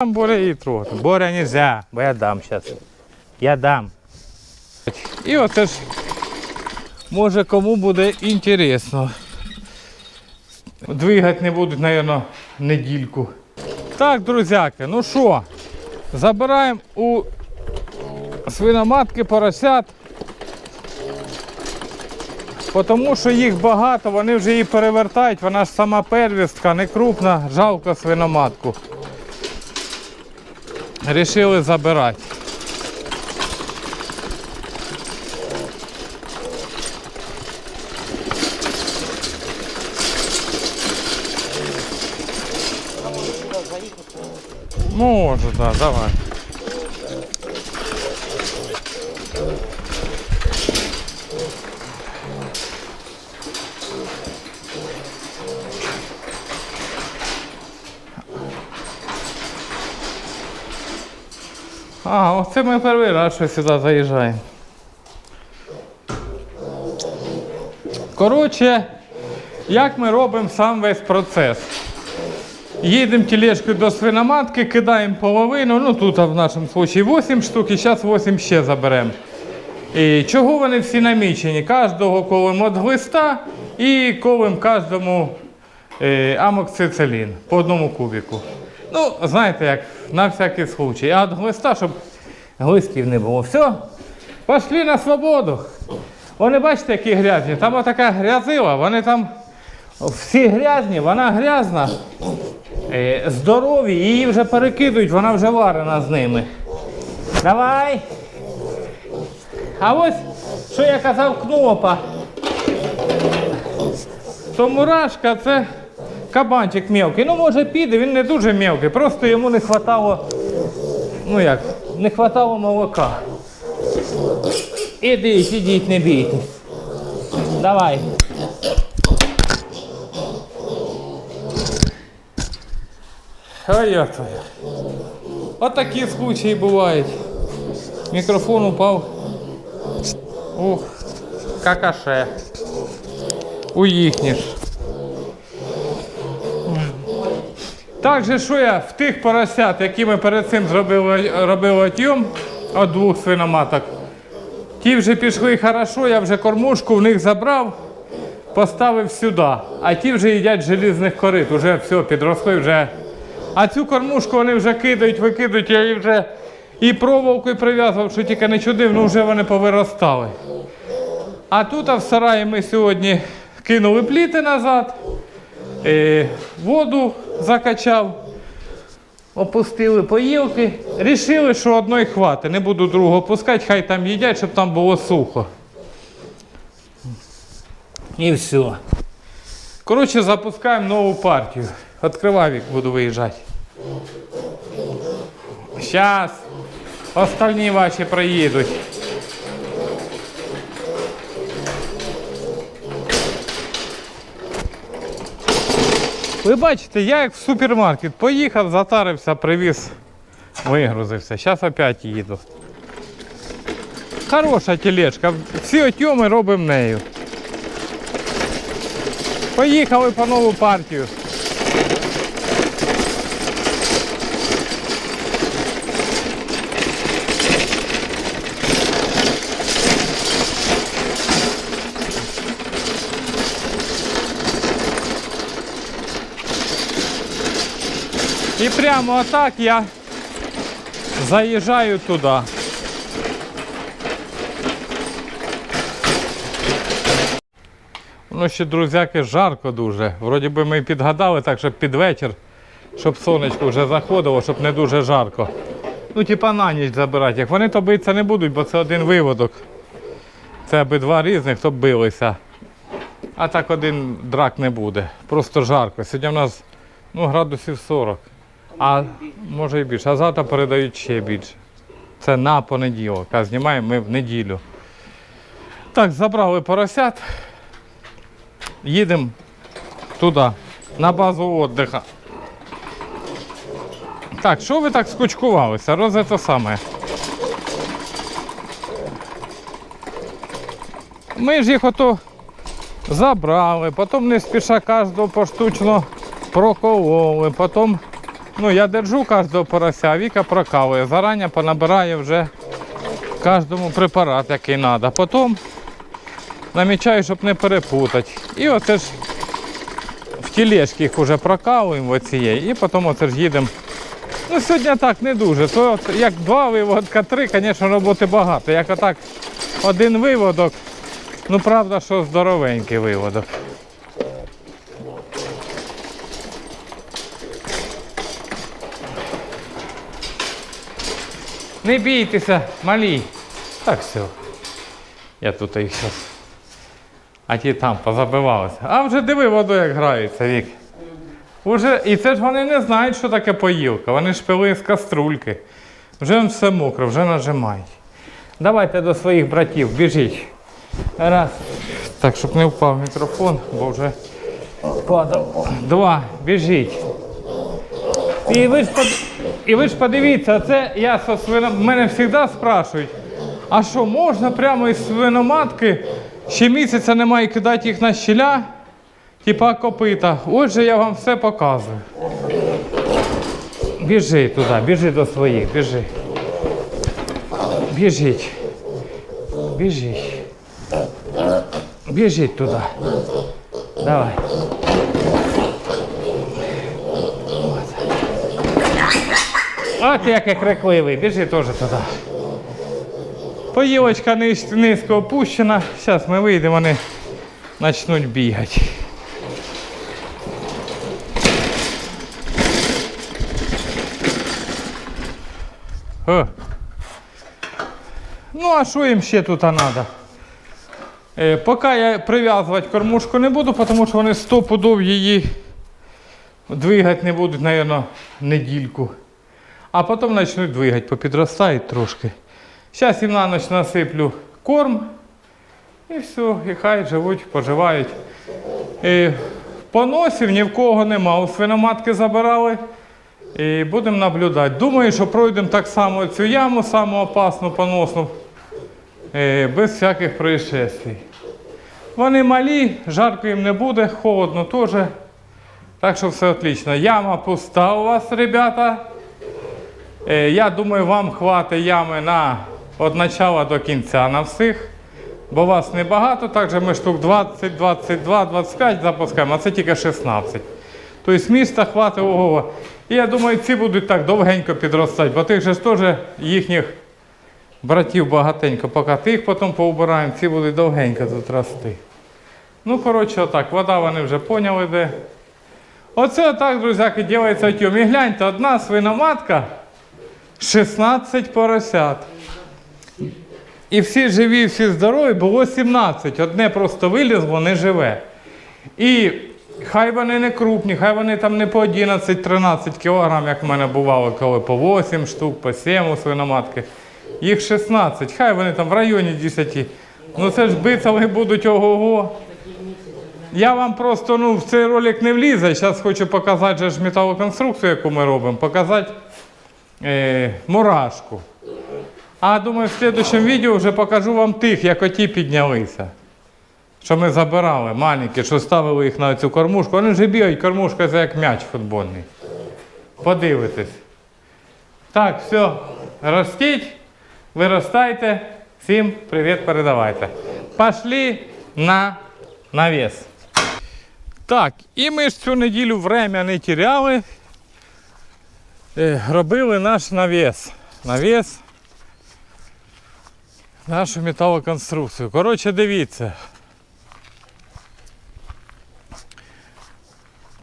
Там Боря і трогати. Боря нельзя, бо я дам зараз. Я дам. І оце ж може кому буде інтересно. Двигати не будуть, мабуть, недільку. Так, друзяки, ну що, забираємо у свиноматки поросят. Тому що їх багато, вони вже її перевертають, вона ж сама первістка, не крупна, жалко свиноматку. Рішили забирати. Можу, да, давай. А, оце ми перший раз що сюди заїжджаємо. Коротше, як ми робимо сам весь процес? Їдемо тележкою до свиноматки, кидаємо половину, ну тут в нашому випадку 8 штук і зараз 8 ще заберемо. І чого вони всі намічені? Кожного колем від глиста і колем кожному е, амоксицилін по одному кубіку. Ну, знаєте як, на всякий случай. А від глиста, щоб глистів не було. Все, пішли на свободу. Вони бачите, які грязні. Там отака грязила, вони там всі грязні, вона грязна. Е, здорові, її вже перекидують, вона вже варена з ними. Давай. А ось, що я казав, кнопа. То мурашка це кабанчик мелкий. Ну, може піде, він не дуже мелкий, просто йому не хватало, ну як, не хватало молока. Ідіть, ідіть, не бійтесь. Давай. Ой, я твоя. От такі случаї бувають. Мікрофон упав. Ух, какаше. У Так же, що я в тих поросят, які ми перед цим зробили, робили отйом від двох свиноматок, ті вже пішли хорошо, я вже кормушку в них забрав, поставив сюди. А ті вже їдять желізних корит, вже все, підросли вже. А цю кормушку вони вже кидають, викидають, я її вже і проволокою прив'язував, що тільки не чудив, ну вже вони повиростали. А тут а в сараї ми сьогодні кинули пліти назад, воду закачав, опустили поїлки. Рішили, що одної хватить, не буду другого пускати, хай там їдять, щоб там було сухо. І все. Коротше, запускаємо нову партію. Відкривай вік, буду виїжджати. Зараз остальні ваші проїдуть. Ви бачите, я як в супермаркет поїхав, затарився, привіз, вигрузився. Зараз опять їду. Хороша тележка. Всі отйоми робимо нею. Поїхали по нову партію. І прямо отак я заїжджаю туди. Ну ще, друзяки, жарко дуже. Вроді би ми підгадали так, щоб під вечір, щоб сонечко вже заходило, щоб не дуже жарко. Ну, типа на ніч забирати. Як вони то битися не будуть, бо це один виводок. Це аби два різних, то билися. А так один драк не буде. Просто жарко. Сьогодні в нас ну, градусів 40. А може і більше. А завтра передають ще більше. Це на понеділок. А знімаємо ми в неділю. Так, забрали поросят. Їдемо туди, на базу віддиха. Так, що ви так скучкувалися? Розе те саме. Ми ж їх ото забрали, потім не спіша кожного поштучно прокололи, потім Ну, я держу кожного порося, Віка прокалує. Зарані понабирає вже кожному препарат, який треба. Потім намічаю, щоб не перепутати. І оце ж в тілешки їх вже прокалуємо оцієї, і потім оце ж їдемо. Ну, сьогодні так не дуже. То от як два виводка, три, звісно, роботи багато. Як отак один виводок, ну правда, що здоровенький виводок. Не бійтеся, малі. Так все. Я тут їх зараз. А ті там позабивалися. А вже диви воду, як грається, Вік. Уже, і це ж вони не знають, що таке поїлка. Вони ж пили з каструльки. Вже все мокро, вже нажимають. Давайте до своїх братів, біжіть. Раз. Так, щоб не впав мікрофон, бо вже падав. Два. Біжіть. І ви ж, под... і ви ж подивіться, це я со свино... Мене завжди спрашують, а що можна прямо із свиноматки ще місяця немає кидати їх на щіля, типа копита. Отже, я вам все показую. Біжи туди, біжи до своїх, біжи. Біжіть. Біжіть. Біжіть туди. Давай. От який крикливий, біжи теж туди. Поїлочка низько опущена. Зараз ми вийдемо, вони почнуть бігати. О. Ну, а що їм ще тут треба? Е, поки я прив'язувати кормушку не буду, тому що вони стопудов її двигати не будуть, мабуть, недільку. А потім почнуть двигати, попідростають трошки. Зараз їм на ніч насиплю корм. І все, і хай живуть, поживають. Поносів ні в кого нема. У свиноматки забирали. І будемо наблюдати. Думаю, що пройдемо так само цю яму, саму опасну, поносну, е, без всяких происшествий. Вони малі, жарко їм не буде, холодно теж. Так що все отлично. Яма пуста у вас, ребята. Е, Я думаю, вам хватить ями на від начала до кінця на всіх. Бо вас небагато, також ми штук 20, 22, 25 запускаємо, а це тільки 16. Тобто міста хватить ого. І я думаю, ці будуть так довгенько підростати, бо тих же ж теж їхніх братів багатенько, поки тих потім поубираємо, ці будуть довгенько тут рости. Ну, коротше, отак, вода вони вже поняли де. Оце отак, друзяки, ділається тюм. І гляньте, одна свиноматка, 16 поросят. І всі живі, всі здорові, було 17. Одне просто вилізло, не живе. І хай вони не крупні, хай вони там не по 11-13 кілограм, як в мене бувало, коли по 8 штук, по 7 у свиноматки. Їх 16, хай вони там в районі 10. Ну це ж бицели будуть ого-го. Я вам просто ну, в цей ролик не влізе. Зараз хочу показати ж металоконструкцію, яку ми робимо, показати е, мурашку. А думаю, в наступному відео вже покажу вам тих, як оті піднялися. Що ми забирали, маленькі, що ставили їх на цю кормушку. Вони вже бігають, кормушка це як м'яч футбольний. Подивитесь. Так, все, ростіть, виростайте. Всім привіт передавайте. Пошли на навіс. Так, і ми ж цю неділю время не теряли. Е, Робили наш навіс. Навіс нашу металоконструкцію. Коротше, дивіться.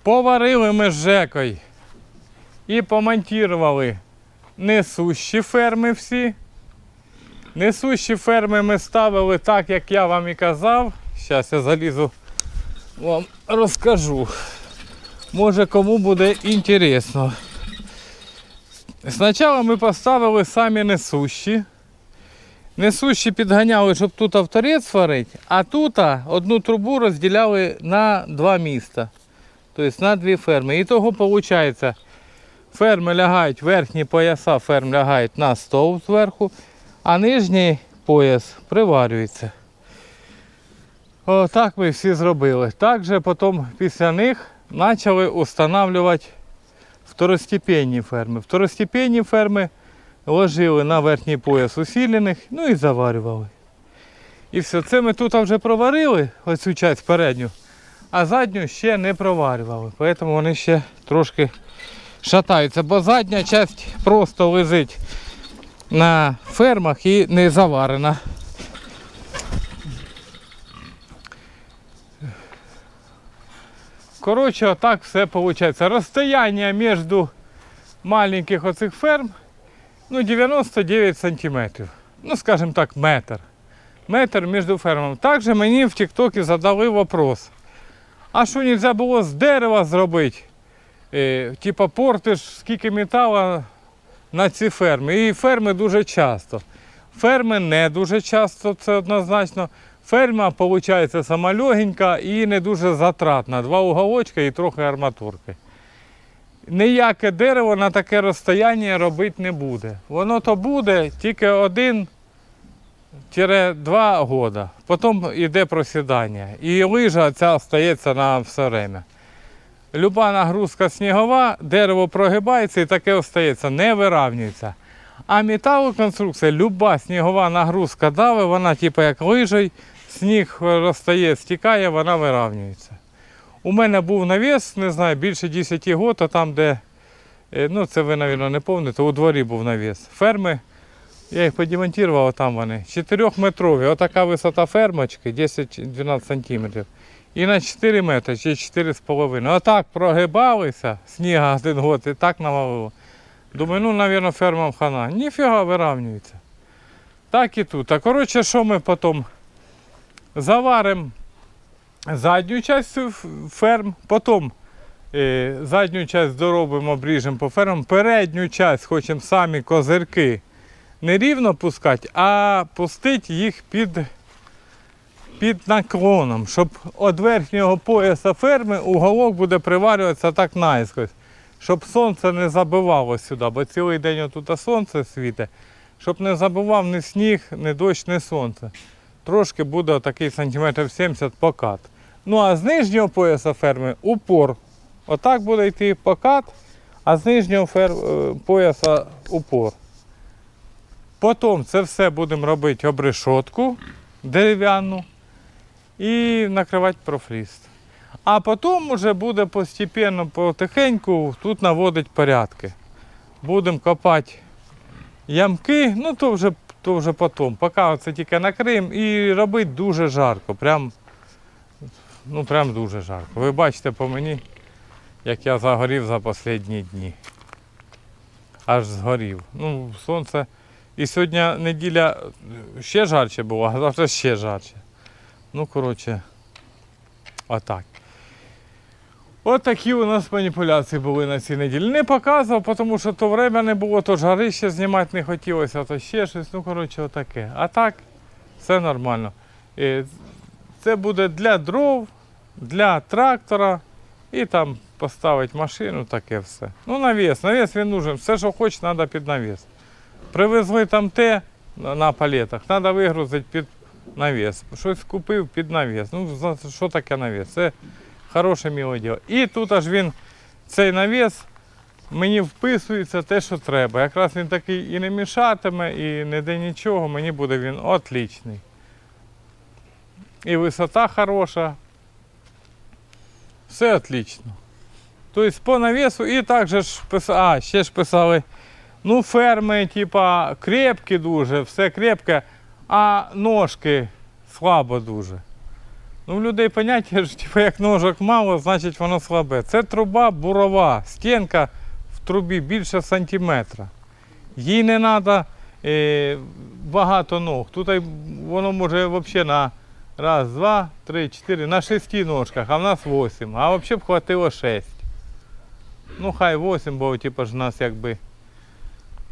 Поварили ми з Жекою і помонтували несущі ферми всі. Несущі ферми ми ставили так, як я вам і казав. Зараз я залізу вам розкажу. Може кому буде інтересно. Спочатку ми поставили самі несущі. Несущі підганяли, щоб тут авторець сварити, а тут одну трубу розділяли на два міста. Тобто на дві ферми. І того виходить, ферми лягають, верхні пояса ферм лягають на стовп зверху, а нижній пояс приварюється. Отак ми всі зробили. Також потім після них почали встановлювати второстепенні ферми. Второстепенні ферми ложили на верхній пояс усілених, ну і заварювали. І все, це ми тут вже проварили, оцю часть передню, а задню ще не проварювали. Тому вони ще трошки шатаються, бо задня часть просто лежить на фермах і не заварена. Коротше, отак все виходить. Розстояння між маленьких оцих ферм ну, 99 сантиметрів. Ну, скажімо так, метр. Метр між фермами. Також мені в Тіктокі задали вопрос. А що нельзя було з дерева зробити? Е, типа портиш скільки металу на ці ферми. І ферми дуже часто. Ферми не дуже часто, це однозначно. Ферма, виходить, сама легенька і не дуже затратна. Два уголочка і трохи арматурки. Ніяке дерево на таке розстояння робити не буде. Воно то буде тільки один два года. Потім йде просідання. І лижа ця остається на все время. Люба нагрузка снігова, дерево прогибається і таке остається, не виравнюється. А металоконструкція, люба снігова нагрузка дави, вона типу як лижей, сніг розтає, стікає, вона виравнюється. У мене був навіс, не знаю, більше 10 років, там, де, е, ну це ви, мабуть, не пам'ятаєте, у дворі був навіс. Ферми, я їх подемонтував, там вони. 4-метрові, отака висота фермочки, 10-12 сантиметрів. І на 4 метри чи 4,5. Отак прогибалися, сніга один год і так навалило. Думаю, ну, мабуть, фермам хана. Ніфіга виравнюється. Так і тут. А коротше, що ми потім заваримо задню частину ферм, потім е, задню частину доробимо, обріжемо по фермам, передню частину хочемо самі козирки не рівно пускати, а пустити їх під, під наклоном, щоб від верхнього пояса ферми уголок буде приварюватися так наискось, щоб сонце не забивало сюди, бо цілий день тут сонце світить, щоб не забивав ні сніг, ні дощ, ні сонце. Трошки буде отакий сантиметрів 70 покат. Ну а з нижнього пояса ферми упор. Отак буде йти покат, а з нижнього фер... е, пояса упор. Потім це все будемо робити обрешотку дерев'яну і накривати профліст. А потім вже буде постепенно, потихеньку тут наводити порядки. Будемо копати ямки, ну то вже, то вже потім. Поки це тільки накриємо і робити дуже жарко. Прям, ну прям дуже жарко. Ви бачите по мені, як я загорів за останні дні. Аж згорів. Ну, сонце. І сьогодні неділя ще жарче було, а завтра ще жарче. Ну, коротше, отак. От такі у нас маніпуляції були на цій неділі. Не показував, тому що то время не було, то ще знімати не хотілося, то ще щось. Ну, коротше, отаке. А так, все нормально. Це буде для дров, для трактора і там поставити машину, таке все. Ну, навіс, навіс він нужен. Все, що хоче, треба під навіс. Привезли там те на палетах, треба вигрузити під навіс. Щось купив під навіс. Ну, що таке навіс? Це хороше міле діло. І тут аж він, цей навіс, мені вписується те, що треба. Якраз він такий і не мішатиме, і не де нічого, мені буде він отлічний. І висота хороша. Все отлично. Тобто по навісу і також ж писали, а, ще ж писали. Ну, ферми, типа, крепкі дуже, все крепке, а ножки слабо дуже. Ну, в людей поняття ж, типу, як ножок мало, значить воно слабе. Це труба бурова, стінка в трубі більше сантиметра. Їй не треба е, багато ног. Тут воно може взагалі на раз, два, три, чотири, на шести ножках, а в нас восім. А взагалі б хватило шесть. Ну, хай восім, бо типу, ж у нас якби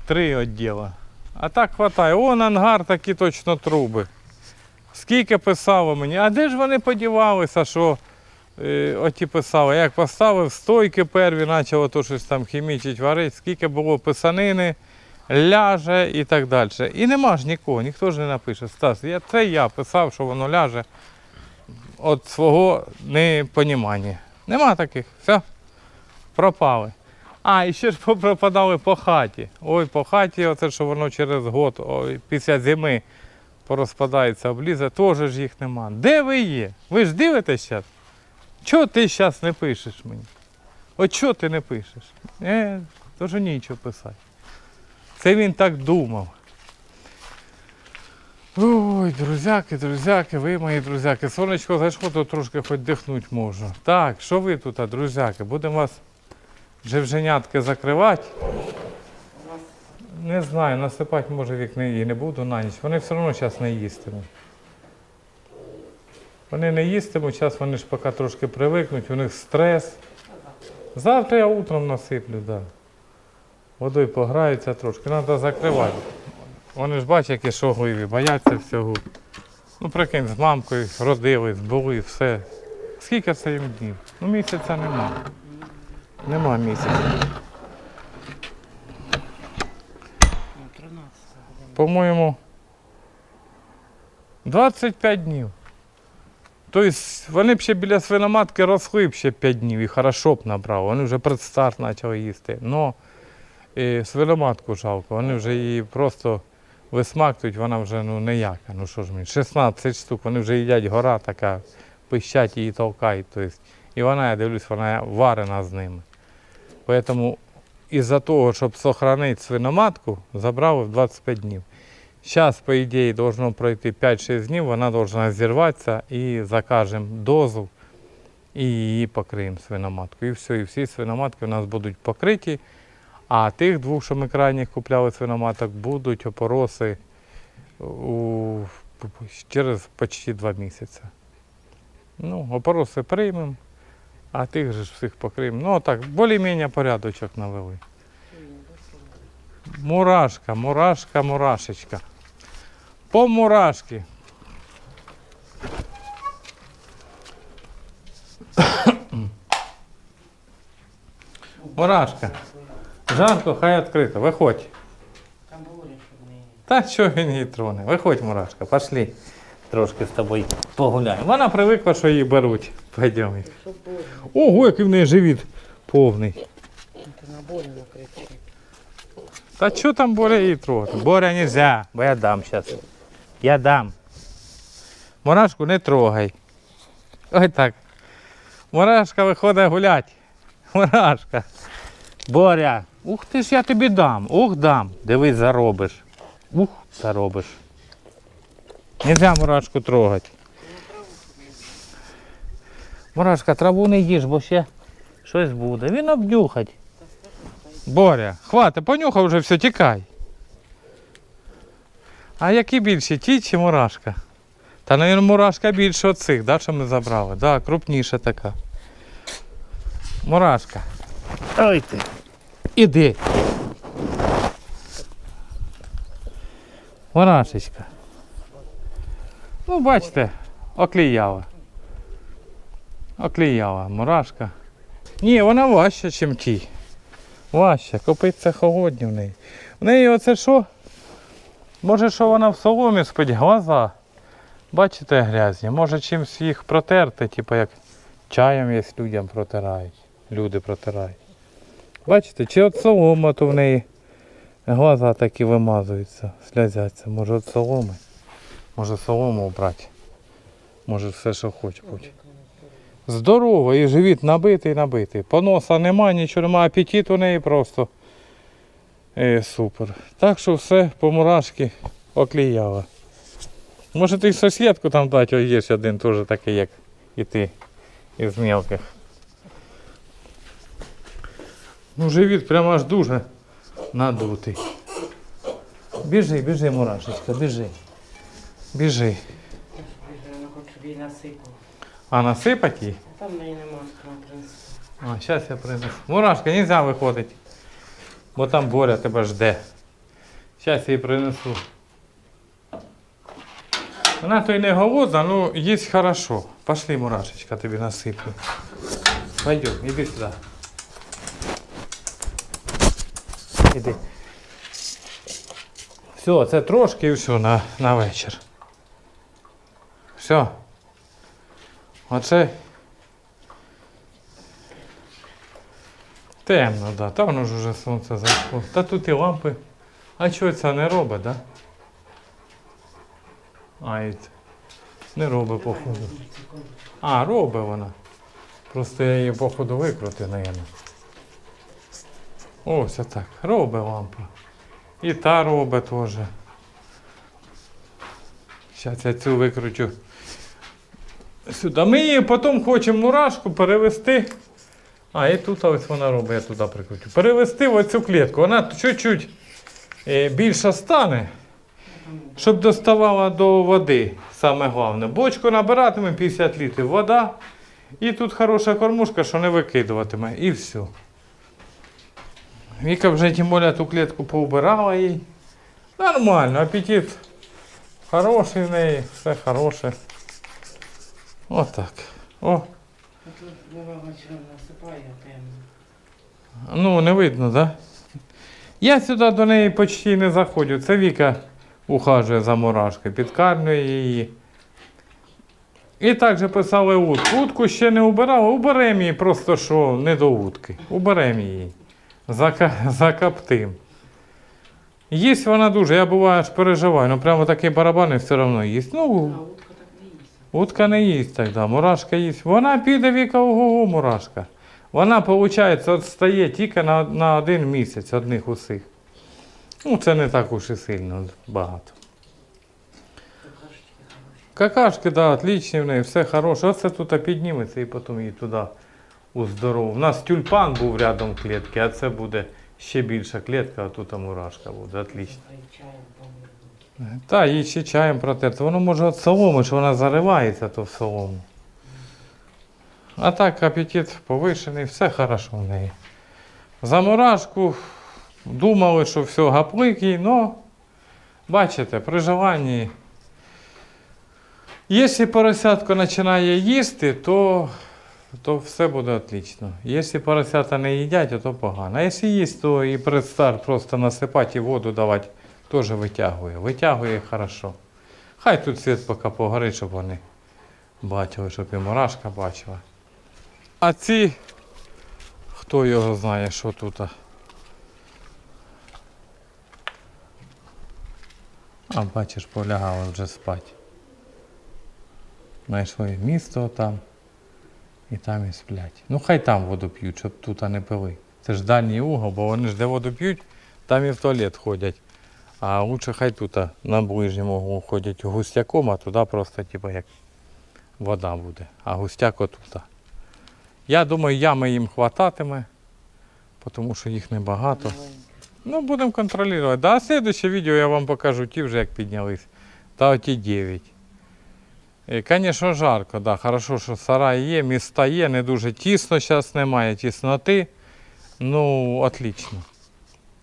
три відділа. А так хватає. Вон ангар такі точно труби. Скільки писало мені, а де ж вони подівалися, що е, оті писали, як поставив стойки перві, почало то щось там хімічить, варити, скільки було писанини, ляже і так далі. І нема ж нікого, ніхто ж не напише. Стас, я, це я писав, що воно ляже від свого непонімання. Нема таких, все, пропали. А, і ще ж пропадали по хаті. Ой, по хаті, оце що воно через год, ой, після зими порозпадається, облізе, теж ж їх нема. Де ви є? Ви ж дивитесь зараз? Чого ти зараз не пишеш мені? От чого ти не пишеш? Е, тож нічого писати. Це він так думав. Ой, друзяки, друзяки, ви мої друзяки. Сонечко зайшло, то трошки хоч дихнути можу. Так, що ви тут, друзяки? Будемо вас джевженятки закривати. Не знаю, насипати може вікна і не буду на ніч. Вони все одно зараз не їстимуть. Вони не їстимуть, зараз вони ж поки трошки привикнуть, у них стрес. Завтра я утром насиплю, так. Да. Водою пограються трошки, треба закривати. Вони ж бачать, які шогливі, бояться всього. Ну, прикинь, з мамкою родились, були, все. Скільки це їм днів? Ну, місяця нема. Нема місяця. По-моєму, 25 днів. Тобто вони б ще біля свиноматки росли б ще 5 днів і хорошо б набрали. Вони вже предстарт почали їсти. Но е, свиноматку жалко, вони вже її просто висмактують, вона вже ну, ніяка. Ну що ж мені, 16 штук, вони вже їдять гора така, пищать її толкають. Тобто, і вона, я дивлюсь, вона варена з ними. Тому із-за того, щоб сохранити свиноматку, забрали в 25 днів. Зараз, по ідеї, должно пройти 5-6 днів, вона должна зірватися і закажемо дозу і її покриємо свиноматку. І все, і всі свиноматки у нас будуть покриті. А тих двох, що ми крайніх купляли свиноматок, будуть опороси у, через почти 2 місяці. Ну, опороси приймемо, а тих же ж всіх покриємо. Ну, так, більш-менш порядочок навели. Мурашка, мурашка, мурашечка. По мурашки. Мурашка. Жанко, хай відкрито. Виходь. Там говорять, щоб не... Та що він її троне? Виходь, мурашка, пошли. Трошки з тобою погуляємо. Вона привикла, що її беруть. Пойдемо. Ого, який в неї живіт повний. Та що там Боря її трогати? Боря нельзя, бо я дам зараз. Я дам. Мурашку не трогай. Ой так. Мурашка виходить гулять. Мурашка. Боря. Ух ти ж я тобі дам. Ух дам. Дивись, заробиш. Ух, заробиш. Нельзя мурашку трогати. Мурашка, траву не їж, бо ще щось буде. Він обнюхать. Боря, хватить, понюхав вже все, тікай. А які більші, ті чи мурашка? Та, навіть, мурашка більше оцих, да, що ми забрали. Так, да, крупніша така. Мурашка. Ой ти. Іди. Мурашечка. Ну, бачите, окліяла. Окліяла мурашка. Ні, вона важча, ніж ті. Важче, копиться холодні в неї. В неї оце що? Може, що вона в соломі спить, глаза. Бачите, грязні. Може чимось їх протерти, типу як чаєм є людям протирають. Люди протирають. Бачите, чи от солома, то в неї глаза такі вимазуються, сльозяться. Може от соломи. Може солому обрати. Може все, що хоче будь. Здорово, і живіт набитий, набитий. Поноса нема, нічого нема, апетит у неї просто е, супер. Так що все по мурашки окліяло. Може ти сусідку там дати, ось є один теж такий, як і ти, із мелких. Ну, живіт прямо аж дуже надутий. Біжи, біжи, мурашечка, біжи. Біжи. Хочу, щоб її. А насипать? Там в неї нема принципу. А, зараз я принесу. Мурашка, не можна виходити. Бо там Боря тебе жде. Зараз я її принесу. Вона то й не голодна, ну їсть хорошо. Пошли, мурашечка, тобі насиплю. Пойдем, іди сюди. Іди. Все, це трошки і все на, на вечір. Все. Оце Темно, да. Та воно ж уже сонце зайшло. Та тут і лампи. А чого це не робить, да? А, і ц- не робить, походу. А, робить вона. Просто я її походу викрутив, наверное. Ось так. Робить лампа. І та робить теж. Зараз я цю викручу сюди. Ми її потім хочемо мурашку перевести. А, і тут ось вона робить, я туди прикручу. Перевести в оцю клітку. Вона чуть-чуть е, більше стане, щоб доставала до води. Саме головне. Бочку набиратиме 50 літрів вода. І тут хороша кормушка, що не викидуватиме. І все. Віка вже тим більше ту клітку поубирала їй. Нормально, апетит хороший в неї, все хороше. Отак. О, Тут Вова вечором насипає темно. ну не видно, так? Да? Я сюди до неї почти не заходжу. Це Віка ухажує за мурашкою, підкармлює її. І так же писали утку. Утку ще не убирали, уберемо її просто що не до утки. Уберемо її. Зака... Закоптим. Їсть вона дуже, я буваю аж переживаю, ну прямо такий барабан і все одно їсть. Ну, утка не їсть. Да. мурашка їсть. Вона піде віка ого, мурашка. Вона, виходить, стає тільки на, на один місяць одних усіх. Ну, це не так уж і сильно багато. Какашки, да, отличні в неї, все хороше. Оце тут підніметься і потім її туди у здорову. У нас тюльпан був рядом клітки, а це буде ще більша клітка, а тут мурашка буде. Отлично. Та, їй ще чаєм протерти. Воно може від соломи, що вона заривається то в солому. А так апетит повишений, все хорошо в неї. За мурашку думали, що все гапликий, але бачите, при желанні. Якщо поросятко починає їсти, то, то все буде отлично. Якщо поросята не їдять, то погано. А якщо їсть, то і предстар просто насипати і воду давати теж витягує. Витягує хорошо. Хай тут світ поки погорить, щоб вони бачили, щоб і мурашка бачила. А ці, хто його знає, що тут. А бачиш, полягали вже спати. Знайшли місто там і там і сплять. Ну хай там воду п'ють, щоб тут не пили. Це ж дальній угол, бо вони ж де воду п'ють, там і в туалет ходять. А лучше хай тут на ближньому ходять густяком, а туди просто типу, як вода буде. А густяк отут. Я думаю, ями їм хвататиме, тому що їх небагато. Ну, будемо контролювати. Да, а слідуще відео я вам покажу ті вже як піднялись. Та оті 9. Звісно, жарко, да. Хорошо, що сарай є, міста є, не дуже тісно зараз немає, тісноти. Ну, отлично.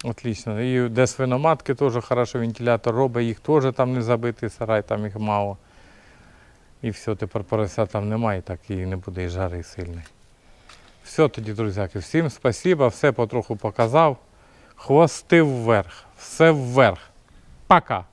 Отлично. І де свиноматки теж хорошо вентилятор робить, їх теж там не забитий сарай, там їх мало. І все, тепер порося там немає, так і не буде і жари сильний. Все тоді, друзяки, всім спасибо, все потроху показав. Хвости вверх, все вверх. Пока.